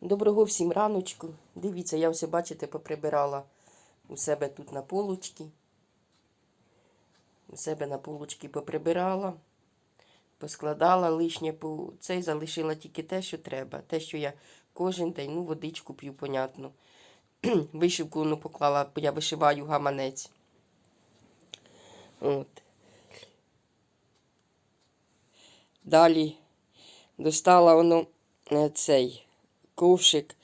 Доброго всім раночку. Дивіться, я все, бачите, поприбирала у себе тут на полочці. У себе на полочці поприбирала, поскладала лишнє по цей залишила тільки те, що треба. Те, що я кожен день, ну, водичку п'ю, понятно. Вишивку ну, поклала, бо я вишиваю гаманець. От. Далі достала воно е, цей ковшик.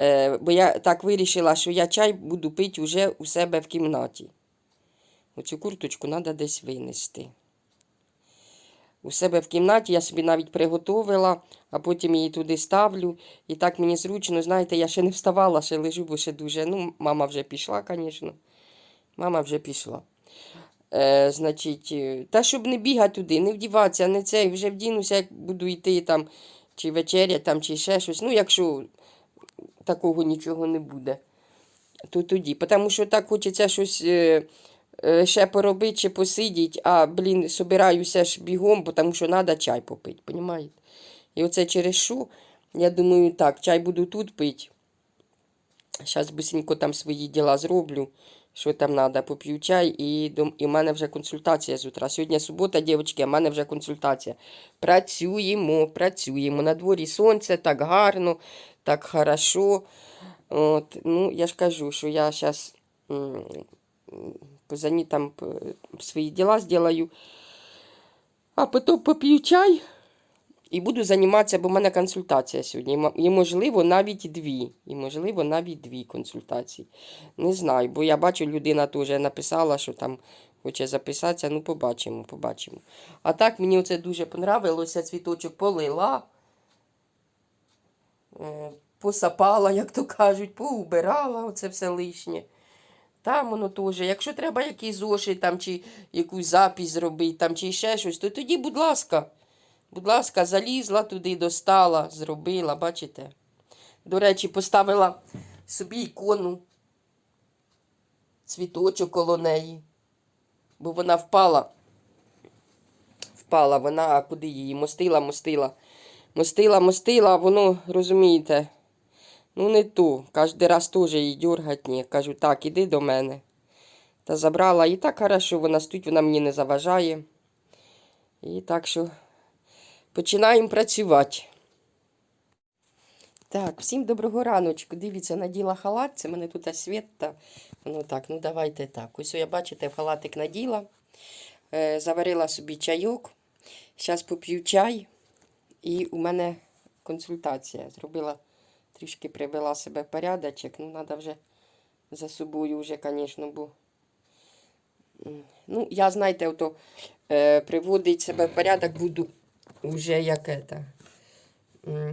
Е, бо я так вирішила, що я чай буду пити вже у себе в кімнаті. Оцю курточку треба десь винести. У себе в кімнаті я собі навіть приготовила, а потім її туди ставлю. І так мені зручно, знаєте, я ще не вставала, ще лежу, бо ще дуже. Ну, мама вже пішла, звісно. Мама вже пішла. Е, значить, е, та щоб не бігати туди, не вдіватися, не цей, вже вдінуся, як буду йти там, чи вечеря, там, чи ще щось. Ну, якщо такого нічого не буде, то тоді. Тому що так хочеться щось е, е, ще поробити чи посидіти, а, блін, собираюся ж бігом, тому що треба чай попити, понімаєте? І оце через що, я думаю, так, чай буду тут пити. Зараз быстренько там свої діла зроблю, що там треба, поп'ю чай, і, і в мене вже консультація з утра. Сьогодні субота, дівчатки, в мене вже консультація. Працюємо, працюємо. На дворі сонце, так гарно, так хорошо. От, ну, я ж кажу, що я зараз позані там свої діла зроблю, а потім поп'ю чай. І буду займатися, бо в мене консультація сьогодні. І, можливо, навіть дві. І, можливо, навіть дві консультації. Не знаю, бо я бачу, людина теж написала, що там хоче записатися. Ну, побачимо, побачимо. А так, мені оце дуже понравилося. Цвіточок полила, е, посапала, як то кажуть, поубирала оце все лишнє. Там воно теж. Якщо треба якийсь зошит там, чи якусь запись зробити, там, чи ще щось, то тоді, будь ласка. Будь ласка, залізла туди, достала, зробила, бачите? До речі, поставила собі ікону, цвіточок коло неї, бо вона впала. Впала вона, а куди її? Мостила, мостила. Мостила, мостила, воно, розумієте, ну не то. Кожен раз теж її дергать, ні. Кажу, так, іди до мене. Та забрала. І так хорошо, вона стоїть, вона мені не заважає. І так що починаємо працювати. Так, всім доброго раночку. Дивіться, наділа халат, це мене тут світ. Ну так, ну давайте так. Ось я бачите, халатик наділа, е, заварила собі чайок. Зараз поп'ю чай. І у мене консультація. Зробила, трішки привела себе в порядочок. Ну, треба вже за собою вже, звісно, бо. Ну, я, знаєте, ото е, приводить себе в порядок буду вже як это,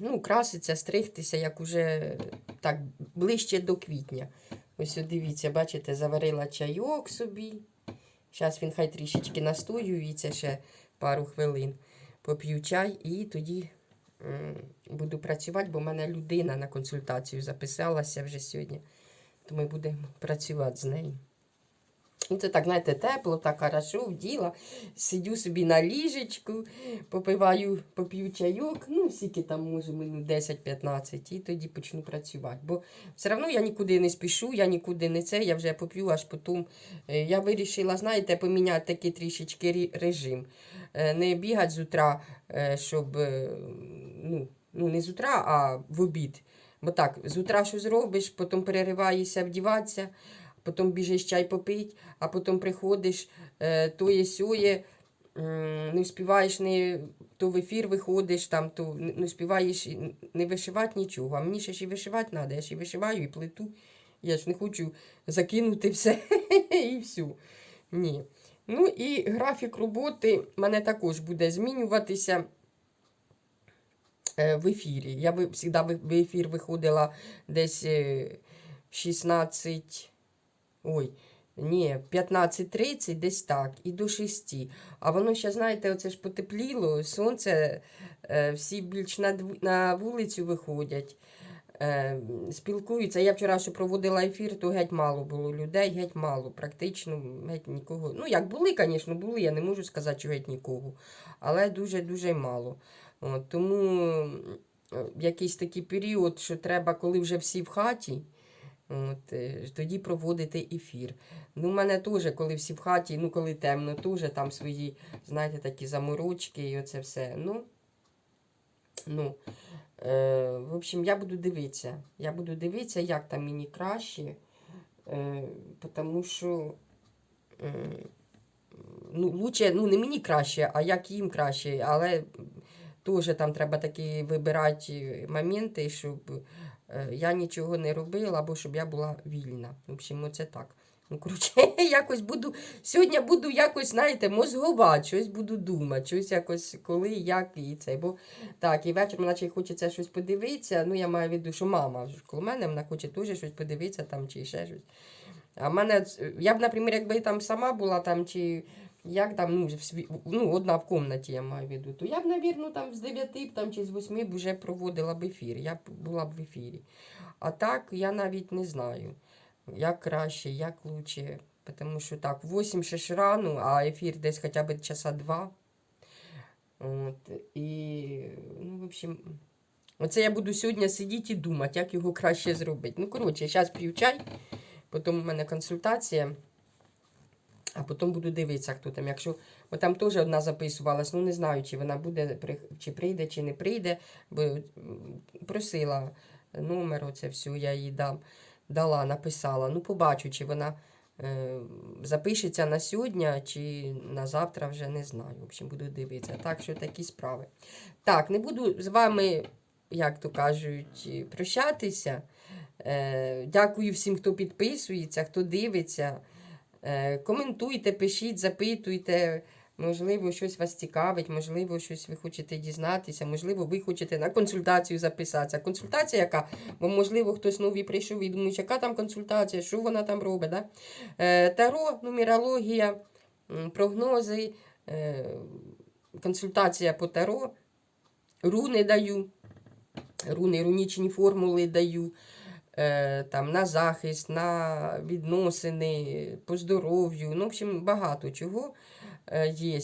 ну, краситься, стригтися, як уже так ближче до квітня. Ось дивіться, бачите, заварила чайок собі. Зараз він хай трішечки настоюється ще пару хвилин. Поп'ю чай і тоді буду працювати, бо в мене людина на консультацію записалася вже сьогодні. То ми будемо працювати з нею. І це так, знаєте, тепло, так хорошо, вділа. Сидю собі на ліжечку, попиваю, поп'ю чайок, ну, скільки там, може, минут 10-15, і тоді почну працювати. Бо все одно я нікуди не спішу, я нікуди не це, я вже поп'ю, аж потім. Е, Я вирішила, знаєте, поміняти такий трішечки режим. Е, Не бігати з утра, е, щоб, ну, ну не з утра, а в обід. Бо так, з утра що зробиш, потім перериваєшся вдіватися, потім біжиш чай попити, а потім приходиш, е, тоє сьоє, м, не вспіваєш не то в ефір виходиш, там, то не і не вишивати нічого. А мені ще ж і вишивати треба, я ж і вишиваю, і плиту. Я ж не хочу закинути все і все. Ні. Ну і графік роботи мене також буде змінюватися е, в ефірі. Я завжди в ефір виходила десь е, в 16. Ой, ні, 15.30, десь так, і до 6. А воно ще, знаєте, оце ж потепліло, сонце, е, всі більш на, на вулицю виходять, е, спілкуються. Я вчора що проводила ефір, то геть мало було людей, геть мало, практично геть нікого. Ну, як були, звісно, були, я не можу сказати, що геть нікого, але дуже-дуже мало. От, тому якийсь такий період, що треба, коли вже всі в хаті, от, е, тоді проводити ефір. Ну, у мене теж, коли всі в хаті, ну, коли темно, теж там свої, знаєте, такі заморочки і оце все. Ну, ну, е, в общем, я буду дивитися. Я буду дивитися, як там мені краще, е, тому що. Е, ну, лучше, ну, не мені краще, а як їм краще, але теж там треба такі вибирати моменти, щоб я нічого не робила, або щоб я була вільна. В общем, оце так. Ну, коротше, якось буду, сьогодні буду якось, знаєте, мозгувати, щось буду думати, щось якось коли, як і це. Бо так, і вечором, наче хочеться щось подивитися. Ну, я маю в виду, що мама вже коло мене, вона хоче теж щось подивитися там чи ще щось. А мене, я б, наприклад, якби там сама була там, чи як там, ну, ну, одна в кімнаті, я маю в виду, то я б, навірно, там з 9 там, чи з 8 б вже проводила б ефір. Я б була б в ефірі. А так я навіть не знаю, як краще, як лучше. Тому що так, в 8 ще ж рано, а ефір десь хоча б часа два. От, і, ну, в общем, оце я буду сьогодні сидіти і думати, як його краще зробити. Ну, коротше, зараз п'ю чай, потім у мене консультація, а потім буду дивитися, хто там. Якщо, бо там теж одна записувалась, ну не знаю, чи вона буде, чи прийде, чи не прийде, бо просила номер, оце все, я їй дам, дала, написала. Ну, побачу, чи вона е, запишеться на сьогодні, чи на завтра вже не знаю. В общем, буду дивитися. Так що такі справи. Так, не буду з вами, як то кажуть, прощатися. Е, дякую всім, хто підписується, хто дивиться. Е, коментуйте, пишіть, запитуйте. Можливо, щось вас цікавить, можливо, щось ви хочете дізнатися, можливо, ви хочете на консультацію записатися. Консультація яка? Бо, можливо, хтось новий прийшов і думає, яка там консультація, що вона там робить. Да? Е, таро, нумерологія, прогнози, е, консультація по таро, руни даю, руни, рунічні формули даю. Е, Там, на захист, на відносини, по здоров'ю. Ну, в общем, багато чого є.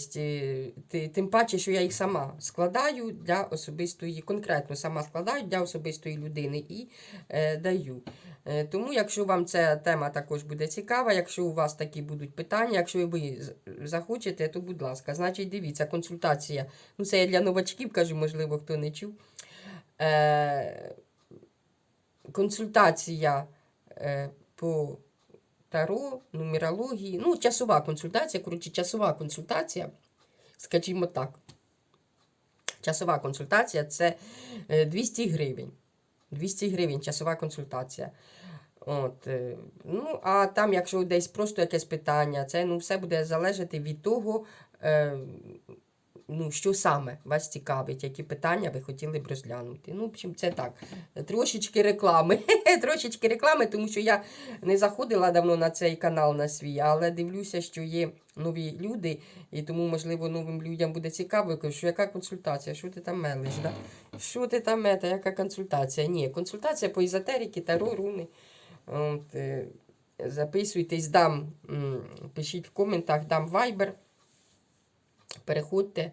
Тим паче, що я їх сама складаю для особистої, конкретно сама складаю для особистої людини і е, даю. Е, Тому, якщо вам ця тема також буде цікава, якщо у вас такі будуть питання, якщо ви захочете, то будь ласка, значить, дивіться, консультація. Ну, це я для новачків кажу, можливо, хто не чув. Е, консультація е, по таро, нумерології, ну, часова консультація, коротше, часова консультація, скажімо так. Часова консультація це е, 200 гривень. 200 гривень часова консультація. От, е, ну, а там, якщо десь просто якесь питання, це ну, все буде залежати від того, е, ну, що саме вас цікавить, які питання ви хотіли б розглянути. Ну, в общем, це так. Трошечки реклами. Трошечки реклами, тому що я не заходила давно на цей канал на свій, але дивлюся, що є нові люди, і тому, можливо, новим людям буде цікаво. Що яка консультація? Що ти там мелиш? Да? Що ти там мета? Яка консультація? Ні, консультація по езотериці, таро, руни. От, е, записуйтесь, дам, пишіть в коментах, дам Viber. Переходьте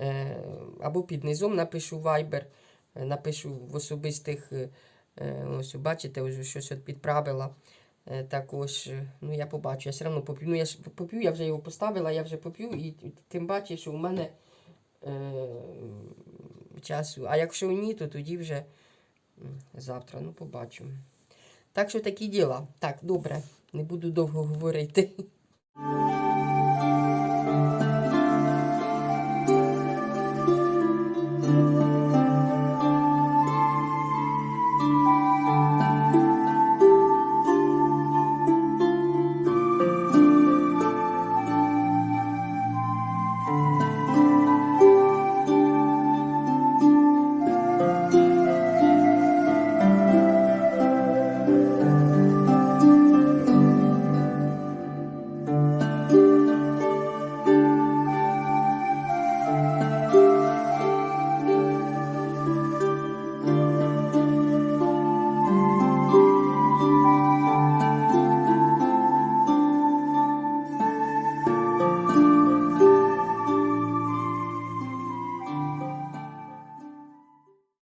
е, або під низом напишу Viber, е, напишу в особистих. е, Ось, бачите, вже щось от підправила. Також, ну я побачу, я все одно поп'ю. Ну, я ж поп'ю, я вже його поставила, я вже поп'ю, і тим паче, що у мене е, часу. А якщо ні, то тоді вже завтра, ну побачу. Так що такі діла. Так, добре, не буду довго говорити.